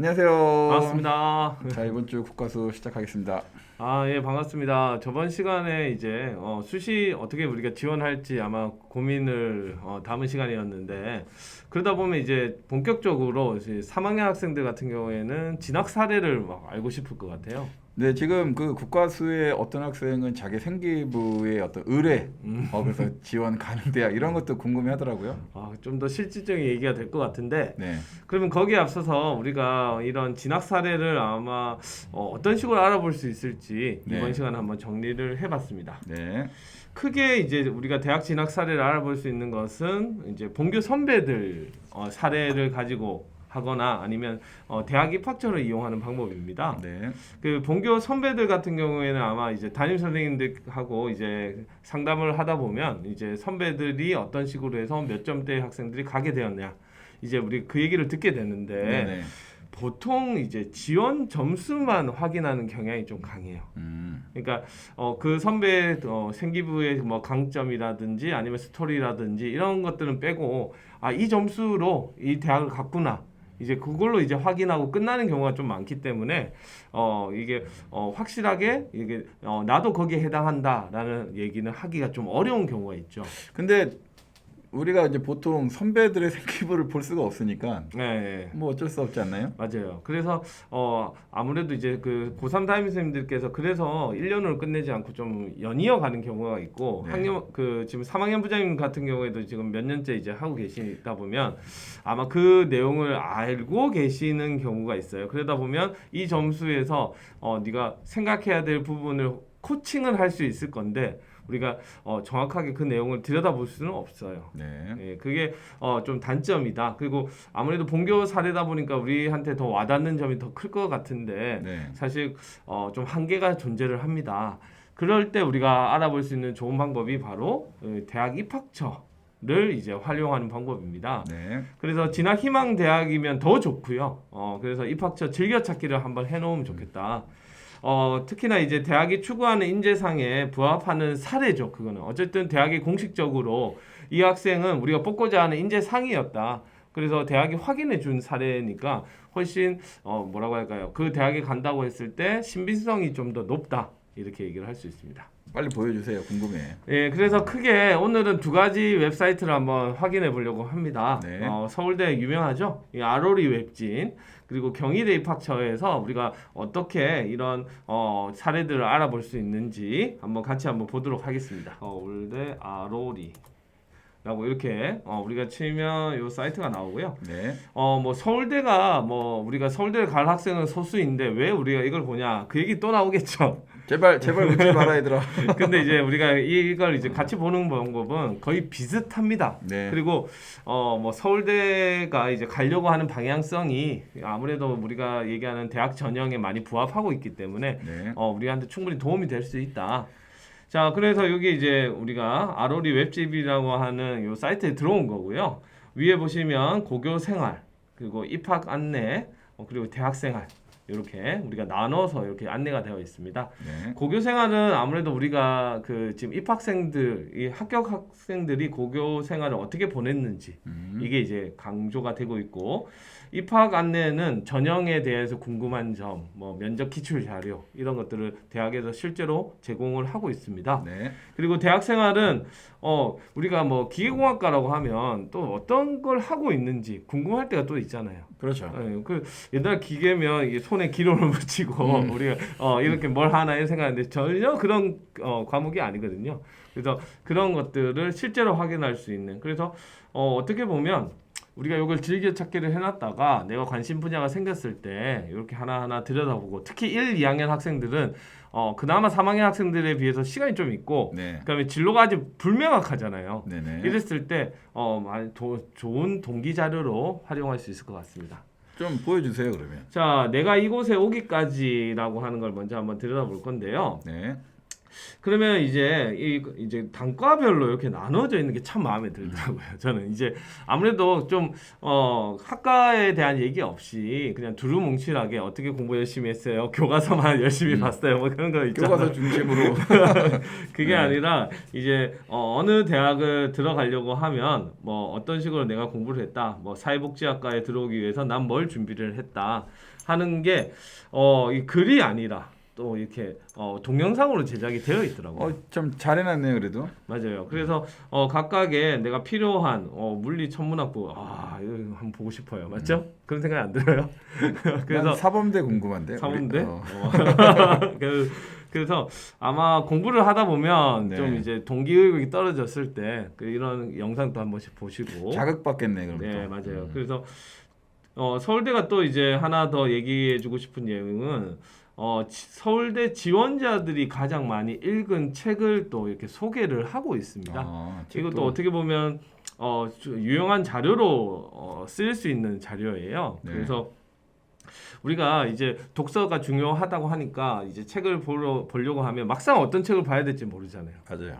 안녕하세요. 반갑습니다. 자 이번 주 국가수 시작하겠습니다. 아, 예, 반갑습니다. 저번 시간에 이제 어, 수시 어떻게 우리가 지원할지 아마 고민을 어, 담은 시간이었는데 그러다 보면 이제 본격적으로 이제 3학년 학생들 같은 경우에는 진학 사례를 막 알고 싶을 것 같아요. 네 지금 그 국가수의 어떤 학생은 자기 생기부의 어떤 의뢰, 음. 어, 그래서 지원 가능 대학 이런 것도 궁금해 하더라고요. 아, 좀 더 실질적인 얘기가 될 것 같은데 네, 그러면 거기에 앞서서 우리가 이런 진학 사례를 아마 어, 어떤 식으로 알아볼 수 있을지 네. 이번 시간에 한번 정리를 해봤습니다. 네, 크게 이제 우리가 대학 진학 사례를 알아볼 수 있는 것은 이제 본교 선배들 어, 사례를 가지고 하거나 아니면 어, 대학 입학처를 이용하는 방법입니다. 네, 그 본교 선배들 같은 경우에는 아마 이제 담임 선생님들하고 이제 상담을 하다 보면 이제 선배들이 어떤 식으로 해서 몇 점대 학생들이 가게 되었냐 이제 우리 그 얘기를 듣게 되는데 네, 네. 보통 이제 지원 점수만 확인하는 경향이 좀 강해요. 음, 그러니까 어, 그 선배 어, 생기부의 뭐 강점이라든지 아니면 스토리라든지 이런 것들은 빼고 아 이 점수로 이 대학을 갔구나 이제 그걸로 이제 확인하고 끝나는 경우가 좀 많기 때문에 어 이게 어 확실하게 이게 어 나도 거기에 해당한다라는 얘기는 하기가 좀 어려운 경우가 있죠. 근데 우리가 이제 보통 선배들의 생기부를 볼 수가 없으니까 네. 네. 뭐 어쩔 수 없지 않나요? 맞아요. 그래서 어 아무래도 이제 그 고3 담임 선생님들께서 그래서 1년을 끝내지 않고 좀 연이어 가는 경우가 있고 네. 학년 그 지금 3학년 부장님 같은 경우에도 지금 몇 년째 이제 하고 계시다 보면 아마 그 내용을 알고 계시는 경우가 있어요. 그러다 보면 이 점수에서 어 네가 생각해야 될 부분을 코칭을 할 수 있을 건데 우리가 어 정확하게 그 내용을 들여다볼 수는 없어요. 네, 예, 그게 어, 좀 단점이다. 그리고 아무래도 본교 사례다 보니까 우리한테 더 와닿는 점이 더 클 것 같은데 네, 사실 어, 좀 한계가 존재를 합니다. 그럴 때 우리가 알아볼 수 있는 좋은 방법이 바로 어, 대학 입학처를 이제 활용하는 방법입니다. 네, 그래서 진학 희망 대학이면 더 좋고요. 어, 그래서 입학처 즐겨찾기를 한번 해놓으면 좋겠다. 어, 특히나 이제 대학이 추구하는 인재상에 부합하는 사례죠. 그거는 어쨌든 대학이 공식적으로 이 학생은 우리가 뽑고자 하는 인재상이었다. 그래서 대학이 확인해 준 사례니까 훨씬 어, 뭐라고 할까요? 그 대학에 간다고 했을 때 신빙성이 좀 더 높다. 이렇게 얘기를 할 수 있습니다. 빨리 보여주세요. 궁금해. 예, 그래서 크게 오늘은 두 가지 웹사이트를 한번 확인해 보려고 합니다. 네. 어, 서울대 유명하죠? 이 아로리 웹진 그리고 경희대 입학처에서 우리가 어떻게 이런 어, 사례들을 알아볼 수 있는지 한번 같이 한번 보도록 하겠습니다. 서울대 아로리 라고 이렇게 어, 우리가 치면 이 사이트가 나오고요. 네, 어 뭐 서울대가 뭐 우리가 서울대를 갈 학생은 소수인데 왜 우리가 이걸 보냐 그 얘기 또 나오겠죠. 제발 제발 묻지 마라 얘들아. 근데 이제 우리가 이걸 이제 같이 보는 방법은 거의 비슷합니다. 네, 그리고 어 뭐 서울대가 이제 가려고 하는 방향성이 아무래도 우리가 얘기하는 대학 전형에 많이 부합하고 있기 때문에 네, 어 우리한테 충분히 도움이 될 수 있다. 자, 그래서 여기 이제 우리가 아로리 웹집이라고 하는 요 사이트에 들어온 거고요. 위에 보시면 고교 생활 그리고 입학 안내 어, 그리고 대학 생활 이렇게 우리가 나눠서 이렇게 안내가 되어 있습니다. 네, 고교 생활은 아무래도 우리가 그 지금 입학생들, 이 합격 학생들이 고교 생활을 어떻게 보냈는지 음, 이게 이제 강조가 되고 있고 입학 안내는 전형에 대해서 궁금한 점, 뭐 면접 기출 자료 이런 것들을 대학에서 실제로 제공을 하고 있습니다. 네, 그리고 대학 생활은 어 우리가 뭐 기계공학과라고 하면 또 어떤 걸 하고 있는지 궁금할 때가 또 있잖아요. 그렇죠. 예, 그 옛날 기계면 이게 손에 기름을 붙이고 음. 우리가 어 이렇게 뭘 하나 이런 생각하는데 전혀 그런 어 과목이 아니거든요. 그래서 그런 것들을 실제로 확인할 수 있는 그래서 어 어떻게 보면 우리가 이걸 즐겨 찾기를 해놨다가 내가 관심 분야가 생겼을 때 이렇게 하나하나 들여다보고 특히 1, 2학년 학생들은 어 그나마 3학년 학생들에 비해서 시간이 좀 있고 네, 그다음에 진로가 아직 불명확하잖아요. 네, 네. 이랬을 때 어, 많이 도, 좋은 동기 자료로 활용할 수 있을 것 같습니다. 좀 보여주세요 그러면. 자, 내가 이곳에 오기까지라고 하는 걸 먼저 한번 들여다볼 건데요. 네, 그러면 이제 이 이제 단과별로 이렇게 나눠져 있는 게 참 마음에 들더라고요. 저는 이제 아무래도 좀 어 학과에 대한 얘기 없이 그냥 두루뭉실하게 어떻게 공부 열심히 했어요. 교과서만 열심히 음. 봤어요. 뭐 그런 거 있잖아요. 교과서 중심으로 그게 네. 아니라 이제 어, 어느 대학을 들어가려고 하면 뭐 어떤 식으로 내가 공부를 했다. 뭐 사회복지학과에 들어오기 위해서 난 뭘 준비를 했다 하는 게 어, 이 글이 아니라 또 이렇게 어, 동영상으로 제작이 되어 있더라고요. 어, 좀 잘해놨네요 그래도. 맞아요. 그래서 어, 각각의 내가 필요한 어, 물리 천문학부 아 이거 한번 보고 싶어요. 맞죠? 그런 생각이 안 들어요. 그래서 그래서 사범대 궁금한데. 우리- 사본데 어. 그, 그래서 아마 공부를 하다 보면 네. 좀 이제 동기의욕이 떨어졌을 때그 이런 영상도 한 번씩 보시고 자극받겠네 그럼. 네 또. 맞아요. 음. 그래서 어, 서울대가 또 이제 하나 더 얘기해주고 싶은 내용은 어, 지- 서울대 지원자들이 가장 많이 읽은 책을 또 이렇게 소개를 하고 있습니다. 아, 이것도. 어떻게 보면 어, 주- 유용한 자료로 어, 쓰일 수 있는 자료예요. 네. 그래서 우리가 이제 독서가 중요하다고 하니까 이제 책을 보러 보려고 하면 막상 어떤 책을 봐야 될지 모르잖아요. 맞아요.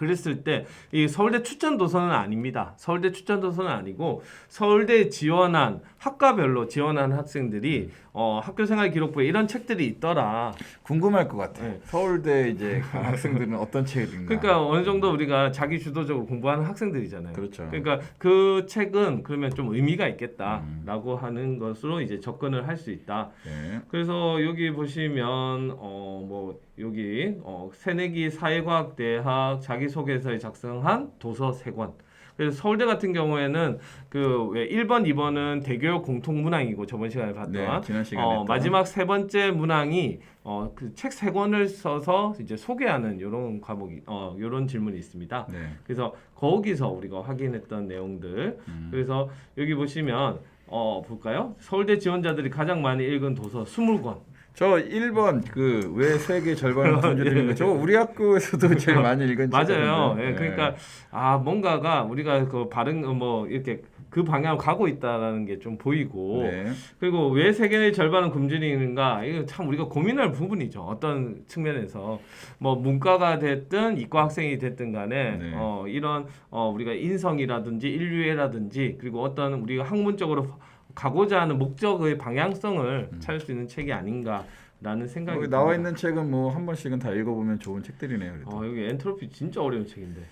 그랬을 때 이 서울대 추천 도서는 아닙니다. 서울대 추천 도서는 아니고 서울대 지원한 학과별로 지원한 학생들이 어, 학교 생활 기록부에 이런 책들이 있더라. 궁금할 것 같아. 네. 서울대 이제 그 학생들은 어떤 읽나. 그러니까 어느 정도 우리가 자기 주도적으로 공부하는 학생들이잖아요. 그렇죠. 그러니까 그 책은 그러면 좀 의미가 음. 있겠다라고 하는 것으로 이제 접근을 할 수 있다. 네. 그래서 여기 보시면 어뭐 여기 어 새내기 사회과학대학 자기소개서에 작성한 도서 세 권. 그래서 서울대 같은 경우에는 그왜 1번, 2번은 대교육 공통 문항이고 저번 시간에 봤던 네. 지난 시간에 어, 했던. 마지막 세 번째 문항이 어, 그 책 세 권을 써서 이제 소개하는 이런 과목이 어, 이런 질문이 있습니다. 네. 그래서 거기서 우리가 확인했던 내용들. 음. 그래서 여기 보시면 어, 볼까요? 서울대 지원자들이 가장 많이 읽은 도서 20권. 저 1번 그 왜 세계 절반을 굶주리는 거 저거 우리 학교에서도 제일 많이 읽은 맞아요. 책인데. 예, 그러니까 아 뭔가가 우리가 그 바른 어, 뭐 이렇게 그 방향으로 가고 있다라는 게 좀 보이고 네. 그리고 왜 세계의 절반은 굶주리는가 이거 참 우리가 고민할 부분이죠. 어떤 측면에서 뭐 문과가 됐든 이과 학생이 됐든 간에 네. 어 이런 어 우리가 인성이라든지 인류애라든지 그리고 어떤 우리가 학문적으로 가고자 하는 목적의 방향성을 찾을 수 있는 책이 아닌가 라는 생각이 여기 나와 듭니다. 있는 책은 뭐 한 번씩은 다 읽어보면 좋은 책들이네요. 그래도. 어 여기 엔트로피 진짜 어려운 책인데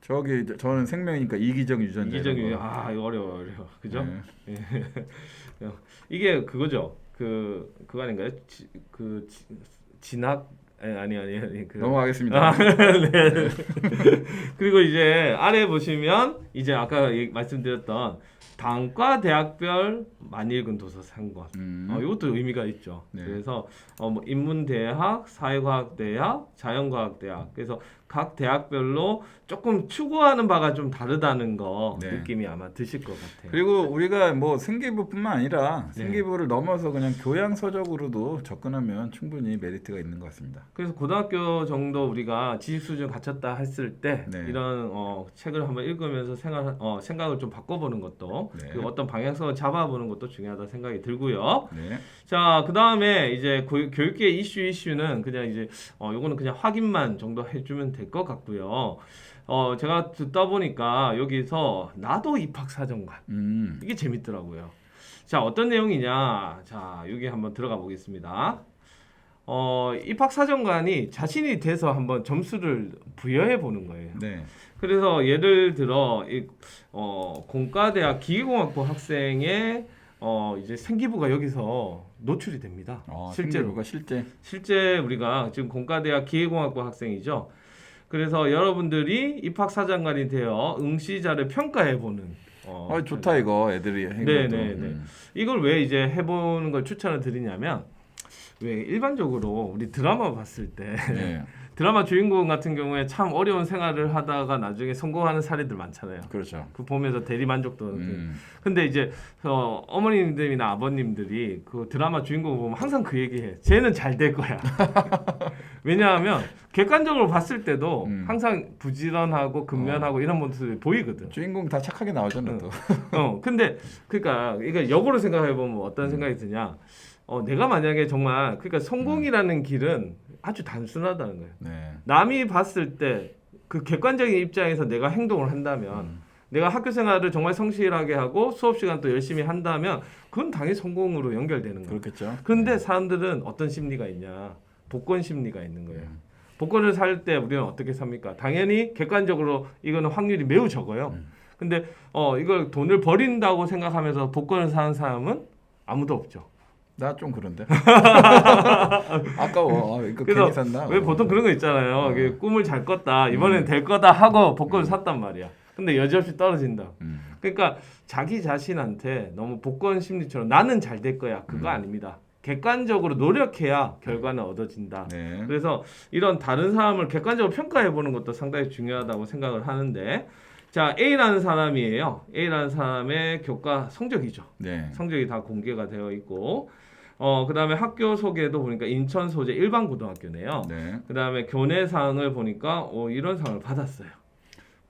저기 저- 저는 생명이니까 이기적 유전자. 이기적이 이런 거. 아 이거 어려워 어려워 그죠? 네. 이게 그거죠. 그 그거 아닌가요? 지, 그 지, 진학 아니 아니 아니, 아니 그 넘어가겠습니다. 아, 네. 그리고 이제 아래 보시면 이제 아까 얘기- 말씀드렸던 단과 대학별 많이 읽은 도서 상권. 음. 어, 이것도 의미가 있죠. 네. 그래서 어, 뭐 인문대학, 사회과학대학, 자연과학대학. 그래서 각 대학별로 조금 추구하는 바가 좀 다르다는 거 네. 느낌이 아마 드실 것 같아요. 그리고 우리가 뭐 생기부뿐만 아니라 네. 생기부를 넘어서 그냥 교양 서적으로도 접근하면 충분히 메리트가 있는 것 같습니다. 그래서 고등학교 정도 우리가 지식 수준 갖췄다 했을 때 네. 이런 어, 책을 한번 읽으면서 생각 어, 생각을 좀 바꿔보는 것도 네. 그리고 어떤 방향성을 잡아보는 것도 중요하다 생각이 들고요. 네. 자, 그 다음에 이제 고, 교육계 이슈 이슈는 그냥 이제 어 요거는 그냥 확인만 정도 해주면 될 것 같고요. 어 제가 듣다 보니까 여기서 나도 입학 사정관 음. 이게 재밌더라고요. 자, 어떤 내용이냐? 자, 여기 한번 들어가 보겠습니다. 어 입학 사정관이 자신이 돼서 한번 점수를 부여해 보는 거예요. 네. 그래서 예를 들어 이, 어, 공과대학 기계공학부 학생의 어, 이제 생기부가 여기서 노출이 됩니다. 어, 실제로 생기부가 실제. 실제 우리가 지금 공과대학 기계공학부 학생이죠. 그래서 여러분들이 입학 사정관이 되어 응시자를 평가해 보는 어, 어, 좋다 이거 애들이 한 네, 것도. 네, 네. 음. 이걸 왜 이제 해보는 걸 추천을 드리냐면 왜 일반적으로 우리 드라마 봤을 때 네. 드라마 주인공 같은 경우에 참 어려운 생활을 하다가 나중에 성공하는 사례들 많잖아요. 그렇죠. 그 보면서 대리 만족도. 음. 근데 이제 어, 어머님들이나 아버님들이 그 드라마 주인공 보면 항상 그 얘기해. 쟤는 잘 될 거야. 왜냐하면 객관적으로 봤을 때도 음. 항상 부지런하고 근면하고 이런 모습이 보이거든. 주인공 다 착하게 나오잖아 응. 또. 어, 근데 그러니까 이거 역으로 생각해 보면 어떤 음. 생각이 드냐? 어, 내가 만약에 정말 그러니까 성공이라는 길은 아주 단순하다는 거예요. 네. 남이 봤을 때 그 객관적인 입장에서 내가 행동을 한다면 음. 내가 학교 생활을 정말 성실하게 하고 수업 시간 또 열심히 한다면 그건 당연히 성공으로 연결되는 거예요. 그렇겠죠. 근데 네. 사람들은 어떤 심리가 있냐? 복권 심리가 있는 거예요. 음. 복권을 살 때 우리는 어떻게 삽니까? 당연히 객관적으로 이거는 확률이 매우 적어요. 음. 근데 어 이걸 돈을 버린다고 생각하면서 복권을 사는 사람은 아무도 없죠. 나 좀 그런데. 아까워. 아, 이거 그래서 괜히 샀나? 왜 보통 그런 거 있잖아요. 어. 꿈을 잘 꿨다. 이번엔 음. 될 거다 하고 복권을 샀단 말이야. 근데 여지없이 떨어진다. 음. 그러니까 자기 자신한테 너무 복권 심리처럼 나는 잘 될 거야. 그거 음. 아닙니다. 객관적으로 노력해야 결과는 얻어진다. 네. 그래서 이런 다른 사람을 객관적으로 평가해 보는 것도 상당히 중요하다고 생각을 하는데 자 A라는 사람이에요. A라는 사람의 교과 성적이죠. 네. 성적이 다 공개가 되어 있고 어 그다음에 학교 소개도 보니까 인천 소재 일반 고등학교네요. 네. 그다음에 교내 상을 보니까 어 이런 상을 받았어요.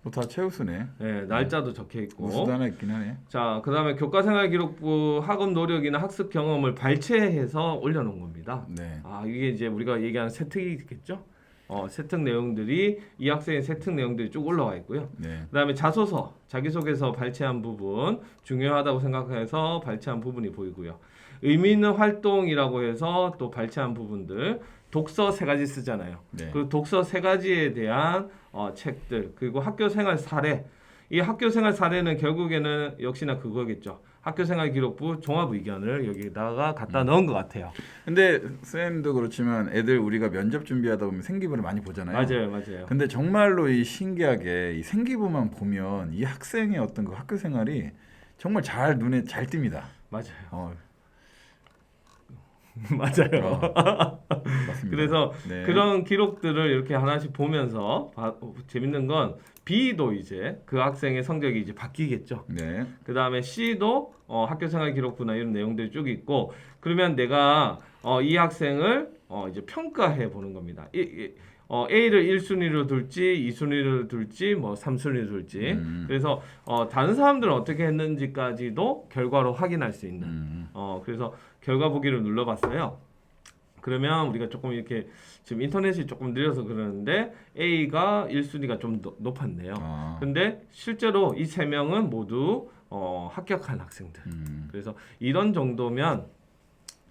뭐 다 최우수네. 네, 날짜도 적혀 있고. 우수도 하나 있긴 하네. 자, 그다음에 교과생활 기록부 학업 노력이나 학습 경험을 발췌해서 올려놓은 겁니다. 네. 아 이게 이제 우리가 얘기하는 세특이겠죠? 어 세특 내용들이 이 학생의 세특 내용들이 쭉 올라와 있고요. 네. 그다음에 자소서 자기소개서 발췌한 부분 중요하다고 생각해서 발췌한 부분이 보이고요. 의미 있는 활동이라고 해서 또 발췌한 부분들 독서 세 가지 쓰잖아요. 네. 그 독서 세 가지에 대한 어, 책들 그리고 학교 생활 사례 이 학교 생활 사례는 결국에는 역시나 그거겠죠. 학교 생활 기록부 종합 의견을 여기다가 갖다 넣은 것 같아요. 근데 쌤도 그렇지만 애들 우리가 면접 준비하다 보면 생기부를 많이 보잖아요. 맞아요, 맞아요. 근데 정말로 이 신기하게 이 생기부만 보면 이 학생의 어떤 그 학교 생활이 정말 잘 눈에 잘 띕니다. 맞아요. 어, 맞아요. 어, 맞습니다. 그래서 네. 그런 기록들을 이렇게 하나씩 보면서 봐- 어, 재밌는 건 B도 이제 그 학생의 성적이 이제 바뀌겠죠. 네. 그 다음에 C도 어, 학교생활 기록부나 이런 내용들이 쭉 있고 그러면 내가 어, 이 학생을 어, 이제 평가해 보는 겁니다. 이, 이, 어, A를 1순위로 둘지 2순위로 둘지 뭐 3순위로 둘지 음. 그래서 어, 다른 사람들은 어떻게 했는지까지도 결과로 확인할 수 있는 음. 어 그래서 결과 보기를 눌러봤어요. 그러면 우리가 조금 이렇게 지금 인터넷이 조금 느려서 그러는데 A가 1순위가 좀 노- 높았네요. 아. 근데 실제로 이 세 명은 모두 어, 합격한 학생들. 음. 그래서 이런 정도면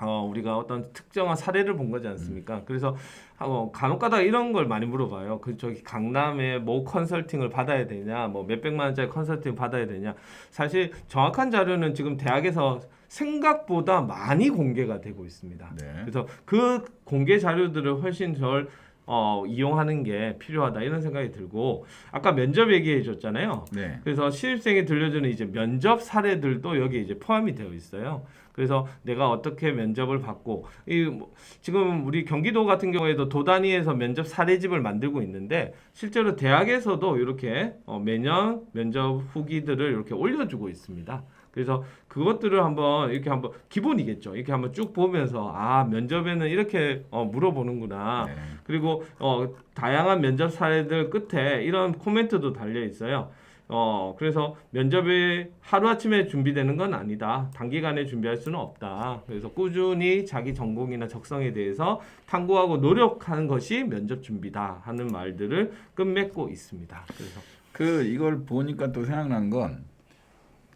어, 우리가 어떤 특정한 사례를 본 거지 않습니까? 그래서 어, 간혹가다 이런 걸 많이 물어봐요. 그 저기 강남에 뭐 컨설팅을 받아야 되냐, 뭐 몇백만 원짜리 컨설팅 받아야 되냐. 사실 정확한 자료는 지금 대학에서 생각보다 많이 공개가 되고 있습니다. 네. 그래서 그 공개 자료들을 훨씬 덜 어, 이용하는 게 필요하다 이런 생각이 들고 아까 면접 얘기해 줬잖아요. 네. 그래서 신입생이 들려주는 이제 면접 사례들도 여기 이제 포함이 되어 있어요. 그래서 내가 어떻게 면접을 받고 이 뭐, 지금 우리 경기도 같은 경우에도 도 단위에서 면접 사례집을 만들고 있는데 실제로 대학에서도 이렇게 어, 매년 면접 후기들을 이렇게 올려주고 있습니다. 그래서 그것들을 한번 이렇게 한번 기본이겠죠. 이렇게 한번 쭉 보면서 아 면접에는 이렇게 어, 물어보는구나. 네. 그리고 어, 다양한 면접 사례들 끝에 이런 코멘트도 달려 있어요. 어, 그래서 면접이 하루아침에 준비되는 건 아니다. 단기간에 준비할 수는 없다. 그래서 꾸준히 자기 전공이나 적성에 대해서 탐구하고 노력하는 것이 면접 준비다 하는 말들을 끝맺고 있습니다. 그래서 그 이걸 보니까 또 생각난 건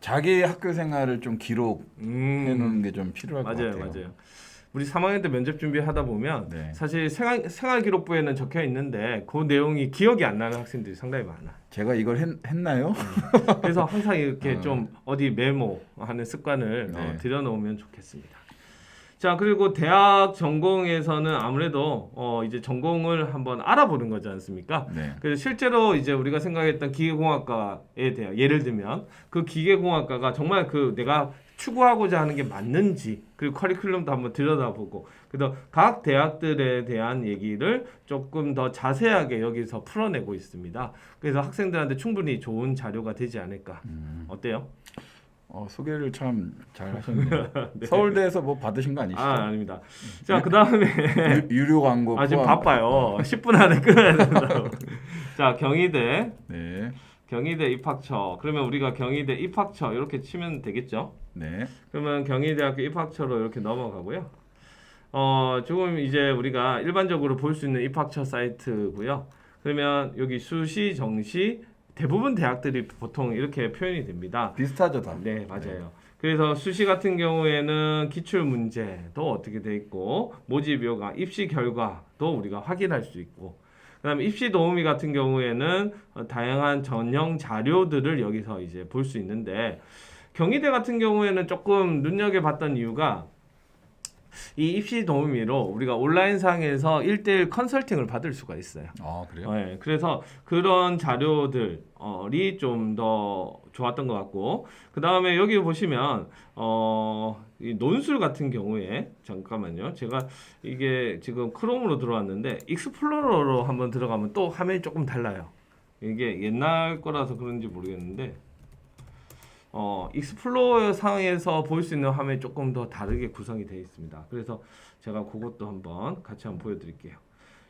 자기 학교 생활을 좀 기록해 음, 놓는 게 좀 필요할 것 맞아요, 같아요. 맞아요. 우리 3학년 때 면접 준비하다 보면 네. 사실 생활, 생활 기록부에는 적혀 있는데 그 내용이 기억이 안 나는 학생들이 상당히 많아. 제가 이걸 했, 했나요? 그래서 항상 이렇게 어. 좀 어디 메모하는 습관을 어, 네. 들여놓으면 좋겠습니다. 자 그리고 대학 전공에서는 아무래도 어, 이제 전공을 한번 알아보는 거지 않습니까? 네. 그래서 실제로 이제 우리가 생각했던 기계공학과에 대한 예를 들면 그 기계공학과가 정말 그 내가 추구하고자 하는 게 맞는지 그리고 커리큘럼도 한번 들여다보고 그래서 각 대학들에 대한 얘기를 조금 더 자세하게 여기서 풀어내고 있습니다. 그래서 학생들한테 충분히 좋은 자료가 되지 않을까 음. 어때요? 어, 소개를 참 잘 하셨네요. 서울대에서 뭐 받으신 거 아니시죠? 아 아닙니다. 자 그 다음에 유, 유료 광고 아 지금 포함. 바빠요. 10분 안에 끊어야 된다고. 자 경희대 네, 경희대 입학처 그러면 우리가 경희대 입학처 이렇게 치면 되겠죠? 네, 그러면 경희대학교 입학처로 이렇게 넘어가고요. 어, 조금 이제 우리가 일반적으로 볼 수 있는 입학처 사이트고요. 그러면 여기 수시, 정시 대부분 대학들이 보통 이렇게 표현이 됩니다. 비슷하죠 다. 네, 맞아요. 그래서 수시 같은 경우에는 기출 문제도 어떻게 돼 있고 모집 요강, 입시 결과도 우리가 확인할 수 있고 그다음에 입시 도우미 같은 경우에는 어, 다양한 전형 자료들을 여기서 이제 볼 수 있는데 경희대 같은 경우에는 조금 눈여겨봤던 이유가 이 입시 도우미로 우리가 온라인상에서 1대1 컨설팅을 받을 수가 있어요. 아 그래요? 네, 그래서 그런 자료들이 좀 더 좋았던 것 같고 그 다음에 여기 보시면 어, 이 논술 같은 경우에 잠깐만요, 제가 이게 지금 크롬으로 들어왔는데 익스플로러로 한번 들어가면 또 화면이 조금 달라요. 이게 옛날 거라서 그런지 모르겠는데 어, 익스플로러 상에서 볼 수 있는 화면이 조금 더 다르게 구성이 되어 있습니다. 그래서 제가 그것도 한번 같이 한번 보여드릴게요.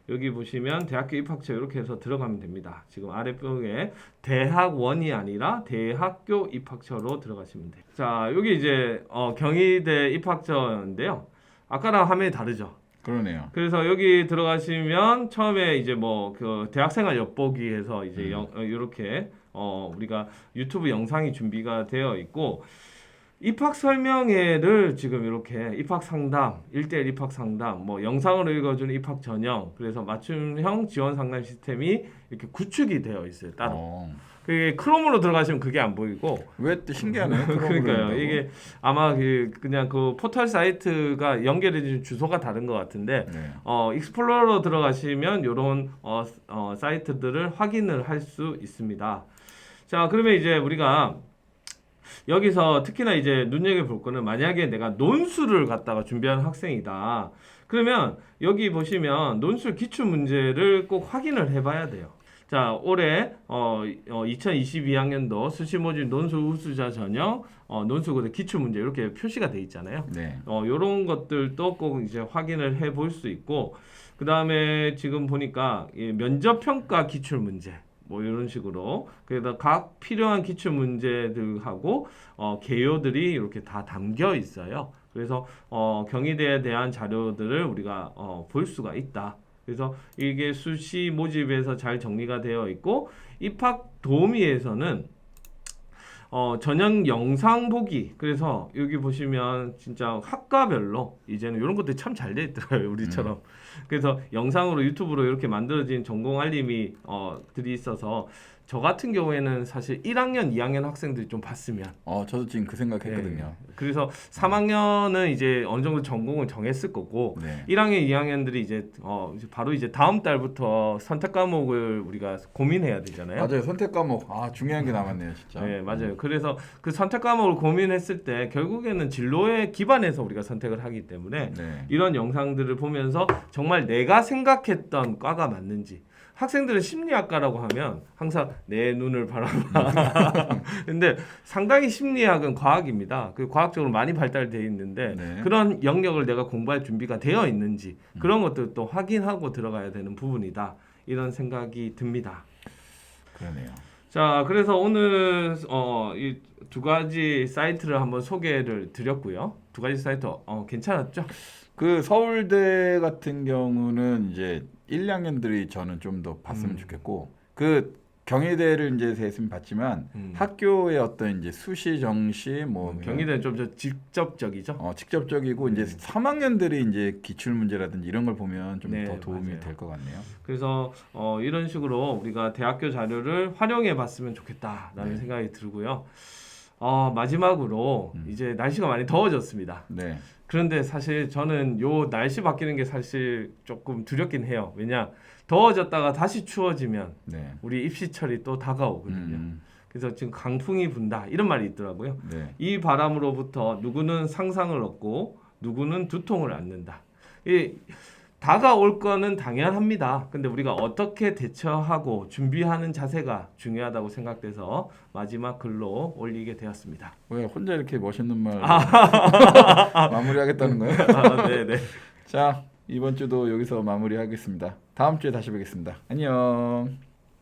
여기 보시면 대학교 입학처 이렇게 해서 들어가면 됩니다. 지금 아랫벽에 대학원이 아니라 대학교 입학처로 들어가시면 돼요. 자, 여기 이제 어, 경희대 입학처인데요. 아까랑 화면이 다르죠. 그러네요. 그래서 여기 들어가시면 처음에 이제 뭐 그 대학생활 엿보기에서 이제 음. 영, 어, 이렇게 어 우리가 유튜브 영상이 준비가 되어 있고 입학 설명회를 지금 이렇게 입학 상담, 1대1 입학 상담, 뭐 영상으로 읽어주는 입학 전형, 그래서 맞춤형 지원 상담 시스템이 이렇게 구축이 되어 있어요. 따로. 어. 그게 크롬으로 들어가시면 그게 안 보이고 왜 또 신기하네요. 크롬으로 그러니까요. 이게 아마 그 그냥 그 포털 사이트가 연결해 주는 주소가 다른 것 같은데 네. 어, 익스플로러 들어가시면 이런 어, 어, 사이트들을 확인을 할 수 있습니다. 자, 그러면 이제 우리가 여기서 특히나 이제 눈여겨 볼 거는 만약에 내가 논술을 갖다가 준비하는 학생이다. 그러면 여기 보시면 논술 기출 문제를 꼭 확인을 해봐야 돼요. 자, 올해 어, 어 2022학년도 수시 모집 논술 우수자 전형 어, 논술고대 기출 문제 이렇게 표시가 돼 있잖아요. 네. 어, 요런 것들도 꼭 이제 확인을 해 볼 수 있고, 그 다음에 지금 보니까 이 면접 평가 기출 문제, 뭐 이런 식으로, 그래서 각 필요한 기출 문제들하고, 어, 개요들이 이렇게 다 담겨 있어요. 그래서, 어, 경희대에 대한 자료들을 우리가, 어, 볼 수가 있다. 그래서 이게 수시 모집에서 잘 정리가 되어 있고, 입학 도우미에서는 어, 전형 영상 보기. 그래서 여기 보시면 진짜 학과별로 이제는 이런 것들이 참 잘 돼 있더라고요, 우리처럼. 그래서 영상으로 유튜브로 이렇게 만들어진 전공 알림이 어, 들이 있어서 저 같은 경우에는 사실 1학년, 2학년 학생들이 좀 봤으면 어 저도 지금 그 생각했거든요. 네. 그래서 3학년은 이제 어느 정도 전공을 정했을 거고 네. 1학년, 2학년들이 이제 어 이제 바로 이제 다음 달부터 선택 과목을 우리가 고민해야 되잖아요. 맞아요. 선택 과목 아 중요한 게 남았네요, 진짜. 네, 맞아요. 그래서 그 선택 과목을 고민했을 때 결국에는 진로에 기반해서 우리가 선택을 하기 때문에 네. 이런 영상들을 보면서 정말 내가 생각했던 과가 맞는지 학생들은 심리학과라고 하면 항상 내 눈을 바라봐. 근데 상당히 심리학은 과학입니다. 그 과학적으로 많이 발달되어 있는데 네. 그런 영역을 내가 공부할 준비가 되어 있는지 그런 것들도 확인하고 들어가야 되는 부분이다. 이런 생각이 듭니다. 그러네요. 자, 그래서 오늘 어, 이 두 가지 사이트를 한번 소개를 드렸고요. 두 가지 사이트 어, 괜찮았죠? 그 서울대 같은 경우는 이제 1, 2학년들이 저는 좀 더 봤으면 음. 좋겠고 그 경희대를 이제 했으면 봤지만 음. 학교의 어떤 이제 수시 정시 뭐 경희대는 좀더 직접적이죠. 어, 직접적이고 이제 음. 3학년들이 이제 기출 문제라든지 이런 걸 보면 좀더 네, 도움이. 될 것 같네요. 그래서 어, 이런 식으로 우리가 대학교 자료를 활용해 봤으면 좋겠다라는 네. 생각이 들고요. 어, 마지막으로 음. 이제 날씨가 많이 더워졌습니다. 네. 그런데 사실 저는 요 날씨 바뀌는 게 사실 조금 두렵긴 해요. 왜냐 더워졌다가 다시 추워지면 네. 우리 입시철이 또 다가오거든요. 음, 그래서 지금 강풍이 분다 이런 말이 있더라고요. 네. 이 바람으로부터 누구는 상상을 얻고 누구는 두통을 안는다. 이 다가올 거는 당연합니다. 근데 우리가 어떻게 대처하고 준비하는 자세가 중요하다고 생각돼서 마지막 글로 올리게 되었습니다. 왜 혼자 이렇게 멋있는 말 마무리하겠다는 거예요? 아, 네, 네. 자 이번 주도 여기서 마무리하겠습니다. 다음 주에 다시 뵙겠습니다. 안녕.